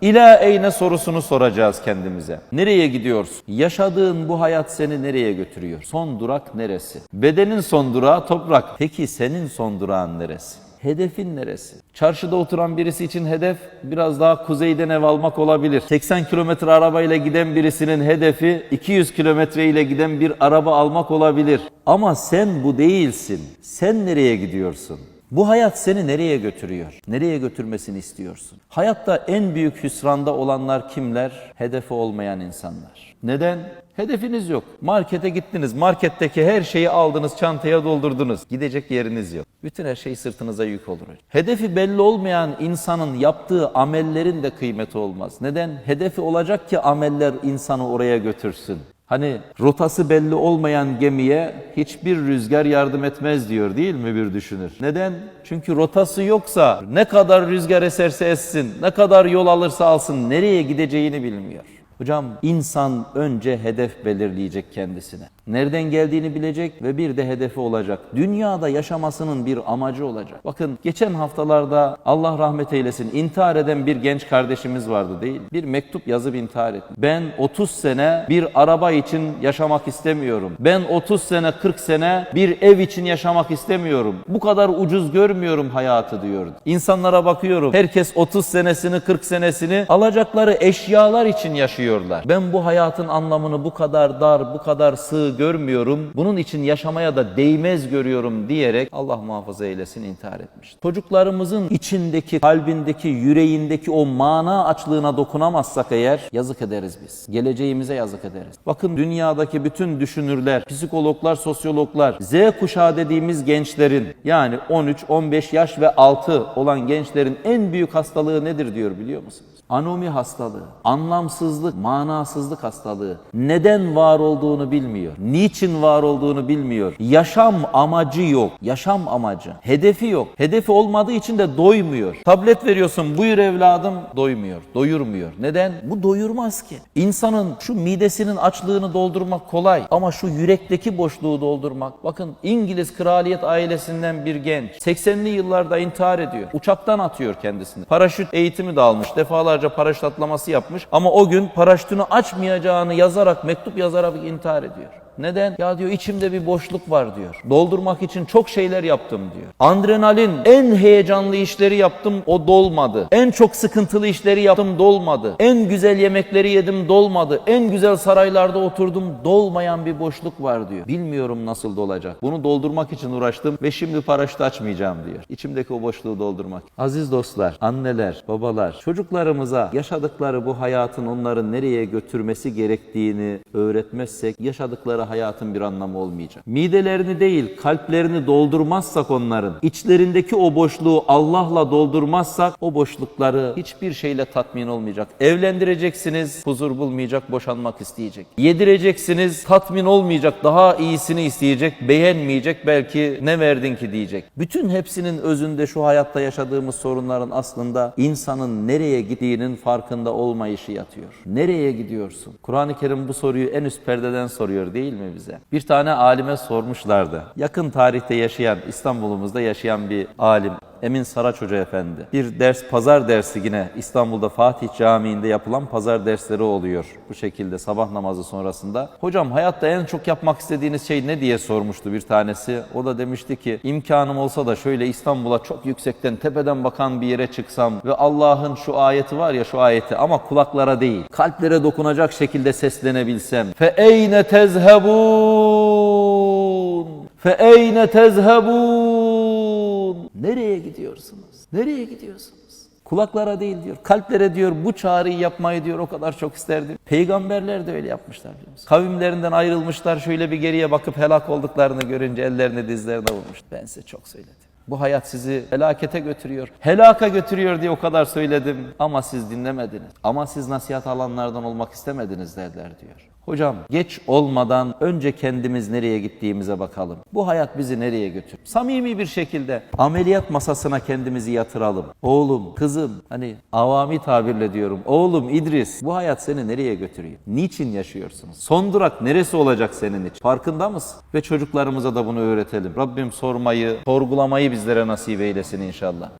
İla eyne sorusunu soracağız kendimize. Nereye gidiyorsun? Yaşadığın bu hayat seni nereye götürüyor? Son durak neresi? Bedenin son durağı toprak. Peki senin son durağın neresi? Hedefin neresi? Çarşıda oturan birisi için hedef biraz daha kuzeyden ev almak olabilir. 80 kilometre arabayla giden birisinin hedefi 200 kilometre ile giden bir araba almak olabilir. Ama sen bu değilsin. Sen nereye gidiyorsun? Bu hayat seni nereye götürüyor? Nereye götürmesini istiyorsun? Hayatta en büyük hüsranda olanlar kimler? Hedefi olmayan insanlar. Neden? Hedefiniz yok. Markete gittiniz. Marketteki her şeyi aldınız, çantaya doldurdunuz. Gidecek yeriniz yok. Bütün her şey sırtınıza yük olur. Hedefi belli olmayan insanın yaptığı amellerin de kıymeti olmaz. Neden? Hedefi olacak ki ameller insanı oraya götürsün. Hani rotası belli olmayan gemiye hiçbir rüzgar yardım etmez diyor değil mi bir düşünür? Neden? Çünkü rotası yoksa ne kadar rüzgar eserse essin, ne kadar yol alırsa alsın nereye gideceğini bilmiyor. Hocam insan önce hedef belirleyecek kendisine. Nereden geldiğini bilecek ve bir de hedefi olacak. Dünyada yaşamasının bir amacı olacak. Bakın geçen haftalarda Allah rahmet eylesin intihar eden bir genç kardeşimiz vardı değil. Bir mektup yazıp intihar etti. Ben 30 sene bir araba için yaşamak istemiyorum. Ben 30 sene 40 sene bir ev için yaşamak istemiyorum. Bu kadar ucuz görmüyorum hayatı diyordu. İnsanlara bakıyorum. Herkes 30 senesini 40 senesini alacakları eşyalar için yaşıyorlar. Ben bu hayatın anlamını bu kadar dar, bu kadar sığ görmüyorum. Bunun için yaşamaya da değmez görüyorum diyerek Allah muhafaza eylesin intihar etmiş. Çocuklarımızın içindeki, kalbindeki, yüreğindeki o mana açlığına dokunamazsak eğer yazık ederiz biz. Geleceğimize yazık ederiz. Bakın dünyadaki bütün düşünürler, psikologlar, sosyologlar, Z kuşağı dediğimiz gençlerin yani 13, 15 yaş ve altı olan gençlerin en büyük hastalığı nedir diyor biliyor musunuz? Anomi hastalığı, anlamsızlık, manasızlık hastalığı. Neden var olduğunu bilmiyor. Niçin var olduğunu bilmiyor. Yaşam amacı yok. Yaşam amacı. Hedefi yok. Hedefi olmadığı için de doymuyor. Tablet veriyorsun buyur evladım doymuyor. Doyurmuyor. Neden? Bu doyurmaz ki. İnsanın şu midesinin açlığını doldurmak kolay ama şu yürekteki boşluğu doldurmak. Bakın İngiliz kraliyet ailesinden bir genç 80'li yıllarda intihar ediyor. Uçaktan atıyor kendisini. Paraşüt eğitimi de almış. Defalarca paraşüt atlaması yapmış. Ama o gün paraşütünü açmayacağını yazarak, mektup yazarak intihar ediyor. Neden? Ya diyor içimde bir boşluk var diyor. Doldurmak için çok şeyler yaptım diyor. Adrenalin en heyecanlı işleri yaptım o dolmadı. En çok sıkıntılı işleri yaptım dolmadı. En güzel yemekleri yedim dolmadı. En güzel saraylarda oturdum dolmayan bir boşluk var diyor. Bilmiyorum nasıl dolacak. Bunu doldurmak için uğraştım ve şimdi paraşüt açmayacağım diyor. İçimdeki o boşluğu doldurmak. Aziz dostlar, anneler, babalar, çocuklarımıza yaşadıkları bu hayatın onları nereye götürmesi gerektiğini öğretmezsek yaşadıkları hayatın bir anlamı olmayacak. Midelerini değil, kalplerini doldurmazsak onların, içlerindeki o boşluğu Allah'la doldurmazsak o boşlukları hiçbir şeyle tatmin olmayacak. Evlendireceksiniz, huzur bulmayacak, boşanmak isteyecek. Yedireceksiniz, tatmin olmayacak, daha iyisini isteyecek, beğenmeyecek, belki ne verdin ki diyecek. Bütün hepsinin özünde şu hayatta yaşadığımız sorunların aslında insanın nereye gittiğinin farkında olmayışı yatıyor. Nereye gidiyorsun? Kur'an-ı Kerim bu soruyu en üst perdeden soruyor değil mi bize? Bir tane alime sormuşlardı. Yakın tarihte yaşayan, İstanbul'umuzda yaşayan bir alim. Emin Saraç Hoca Efendi. Bir ders, pazar dersi yine İstanbul'da Fatih Camii'nde yapılan pazar dersleri oluyor. Bu şekilde sabah namazı sonrasında. Hocam hayatta en çok yapmak istediğiniz şey ne diye sormuştu bir tanesi. O da demişti ki imkanım olsa da şöyle İstanbul'a çok yüksekten tepeden bakan bir yere çıksam ve Allah'ın şu ayeti var ya şu ayeti ama kulaklara değil kalplere dokunacak şekilde seslenebilsem. Fe eyne tezhebun Fe eyne tezhebun Nereye gidiyorsunuz? Nereye gidiyorsunuz? Kulaklara değil diyor. Kalplere diyor bu çağrıyı yapmayı diyor o kadar çok isterdim. Peygamberler de öyle yapmışlar biliyor? Kavimlerinden ayrılmışlar şöyle bir geriye bakıp helak olduklarını görünce ellerini dizlerine vurmuş. Ben size çok söyledim. Bu hayat sizi felakete götürüyor. Helaka götürüyor diye o kadar söyledim. Ama siz dinlemediniz. Ama siz nasihat alanlardan olmak istemediniz derler diyor. Hocam geç olmadan önce kendimiz nereye gittiğimize bakalım. Bu hayat bizi nereye götürür? Samimi bir şekilde ameliyat masasına kendimizi yatıralım. Oğlum, kızım hani avami tabirle diyorum. Oğlum İdris bu hayat seni nereye götürüyor? Niçin yaşıyorsunuz? Son durak neresi olacak senin için? Farkında mısın? Ve çocuklarımıza da bunu öğretelim. Rabbim sormayı, sorgulamayı bizlere nasip eylesin inşallah.